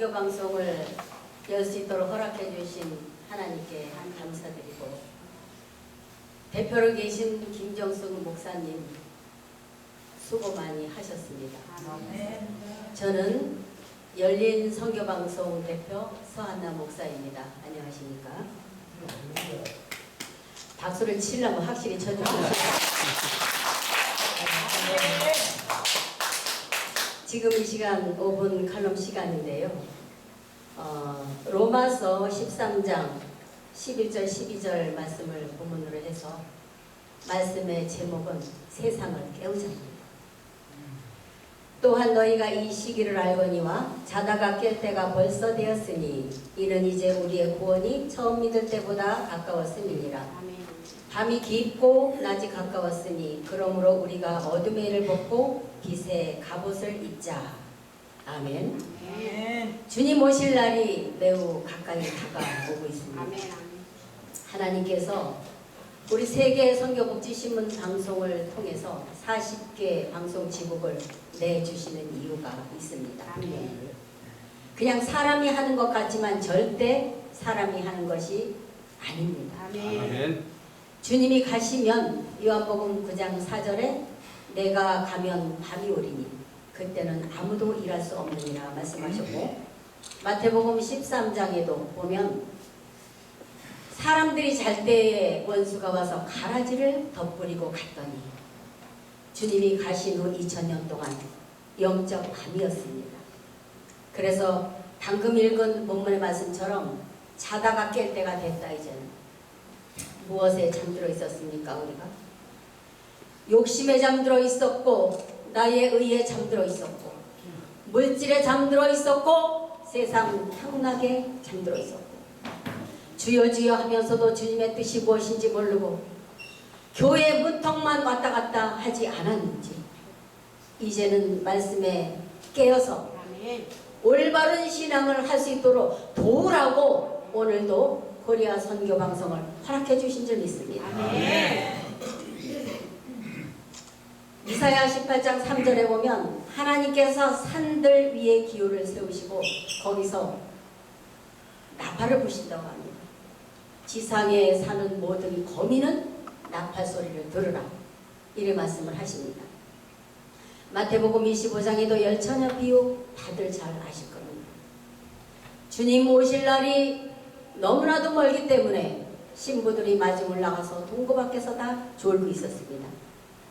선교 방송을 열 수 있도록 허락해 주신 하나님께 감사드리고 대표로 계신 김정숙 목사님 수고 많이 하셨습니다. 저는 열린 선교 방송 대표 서한나 목사입니다. 안녕하십니까? 박수를 치려면 확실히 쳐주세요. 지금 이 시간 5분 칼럼 시간인데요. 어, 로마서 13장 11절 12절 말씀을 본문으로 해서 말씀의 제목은 세상을 깨우자입니다. 또한 너희가 이 시기를 알거니와 자다가 깰 때가 벌써 되었으니 이는 이제 우리의 구원이 처음 믿을 때보다 가까웠음이니라. 밤이 깊고 낮이 가까웠으니 그러므로 우리가 어둠의 일을 벗고 빛의 갑옷을 입자. 아멘. 주님 오실 날이 매우 가까이 다가오고 있습니다. 하나님께서 우리 세계 선교복지신문 방송을 통해서 40개 방송 지국을 내주시는 이유가 있습니다. 그냥 사람이 하는 것 같지만 절대 사람이 하는 것이 아닙니다. 아멘. 주님이 가시면 요한복음 9장 4절에 내가 가면 밤이 오리니 그때는 아무도 일할 수 없느니라 말씀하셨고 마태복음 13장에도 보면 사람들이 잘 때에 원수가 와서 가라지를 덧뿌리고 갔더니 주님이 가신 후 2000년 동안 영적 밤이었습니다. 그래서 방금 읽은 본문의 말씀처럼 자다가 깰 때가 됐다 이제는 무엇에 잠들어 있었습니까 우리가? 욕심에 잠들어 있었고 나의 의에 잠들어 있었고 물질에 잠들어 있었고 세상 탕락에 잠들어 있었고 주여 주여 하면서도 주님의 뜻이 무엇인지 모르고 교회 문턱만 왔다 갔다 하지 않았는지 이제는 말씀에 깨어서 올바른 신앙을 할 수 있도록 도우라고 오늘도 코리아 선교 방송을 허락해 주신 줄 믿습니다. 이사야 18장 3절에 보면 하나님께서 산들 위에 기호를 세우시고 거기서 나팔을 부신다고 합니다. 지상에 사는 모든 거민은 나팔 소리를 들으라. 이런 말씀을 하십니다. 마태복음 25장에도 열처녀 비유 다들 잘 아실 겁니다. 주님 오실 날이 너무나도 멀기 때문에 신부들이 마중을 나가서 동고 밖에서 다 졸고 있었습니다.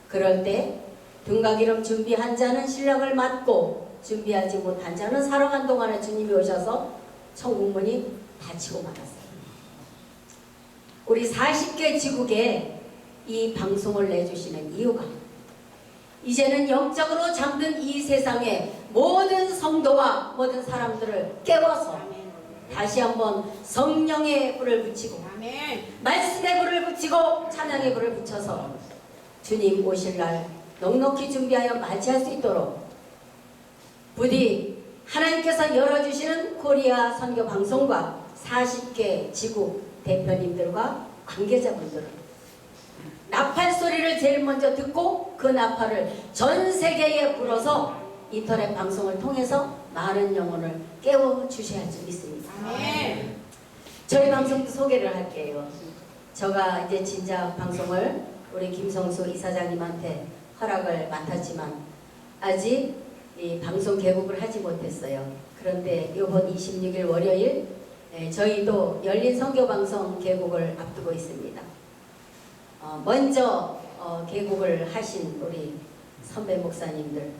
그럴 때 등가기름 준비한 자는 신랑을 맞고 준비하지 못한 자는 살아간 동안에 주님이 오셔서 천국문이 닫히고 말았어요. 우리 40개 지국에 이 방송을 내주시는 이유가 이제는 영적으로 잠든 이 세상의 모든 성도와 모든 사람들을 깨워서 다시 한번 성령의 불을 붙이고 말씀의 불을 붙이고 찬양의 불을 붙여서 주님 오실 날 넉넉히 준비하여 맞이할 수 있도록 부디 하나님께서 열어주시는 코리아 선교 방송과 40개 지구 대표님들과 관계자분들은 나팔 소리를 제일 먼저 듣고 그 나팔을 전 세계에 불어서 인터넷 방송을 통해서 많은 영혼을 깨워 주셔야 할줄 믿습니다. 저희 방송도 소개를 할게요. 제가 이제 진작 방송을 우리 김성수 이사장님한테 허락을 맡았지만 아직 이 방송 개국을 하지 못했어요. 그런데 이번 26일 월요일 예, 저희도 열린 선교 방송 개국을 앞두고 있습니다. 어, 먼저 어, 개국을 하신 우리 선배 목사님들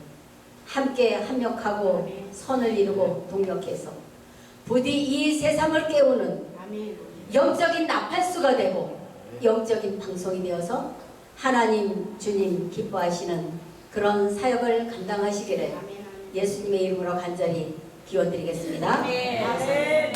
함께 합력하고 선을 이루고 동력해서 부디 이 세상을 깨우는 영적인 나팔수가 되고 영적인 방송이 되어서 하나님 주님 기뻐하시는 그런 사역을 감당하시기를 예수님의 이름으로 간절히 기원드리겠습니다. 아멘.